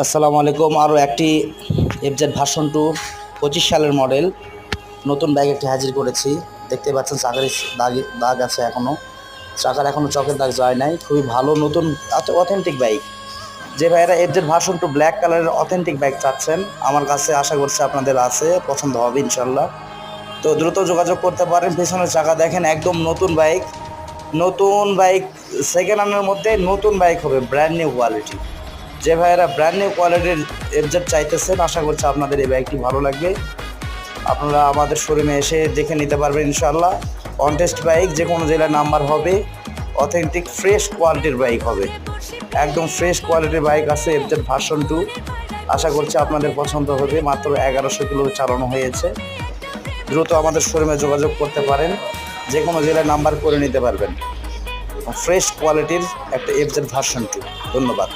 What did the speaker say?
আসসালামু আলাইকুম। আরও একটি এফজেড ভার্সন টু পঁচিশ সালের মডেল নতুন ব্যাগ একটি হাজির করেছি। দেখতে পাচ্ছেন চাকার দাগ দাগ আছে এখনও চাকার এখনও চকের দাগ যায় নাই। খুবই ভালো নতুন অথেন্টিক বাইক যে ভাইয়েরা এফজেড ভার্সন টু ব্ল্যাক কালারের অথেন্টিক বাইক চাচ্ছেন, আমার কাছে আশা করছি আপনাদের আছে। পছন্দ হবে ইনশাল্লাহ। তো দ্রুত যোগাযোগ করতে পারেন। পেছনের চাকা দেখেন, একদম নতুন বাইক নতুন বাইক সেকেন্ড হ্যান্ডের মধ্যে নতুন বাইক হবে ব্র্যান্ড নিউ কোয়ালিটি যে ভাইয়েরা ব্র্যান্ড নিউ কোয়ালিটির এফজেড চাইতেছেন, আশা করছি আপনাদের এই বাইকটি ভালো লাগবে। আপনারা আমাদের শোরুমে এসে দেখে নিতে পারবেন ইনশাল্লাহ কন্টেস্ট বাইক যে কোনো জেলার নাম্বার হবে অথেন্টিক ফ্রেশ কোয়ালিটির বাইক হবে। একদম ফ্রেশ কোয়ালিটির বাইক আছে এফজেড ভার্সন টু আশা করছি আপনাদের পছন্দ হবে, মাত্র এগারোশো কিলো চালানো হয়েছে। দ্রুত আমাদের শোরুমে যোগাযোগ করতে পারেন, যে কোনো জেলায় নাম্বার করে নিতে পারবেন। ফ্রেশ কোয়ালিটির একটা এফজেড ভার্সন টু ধন্যবাদ।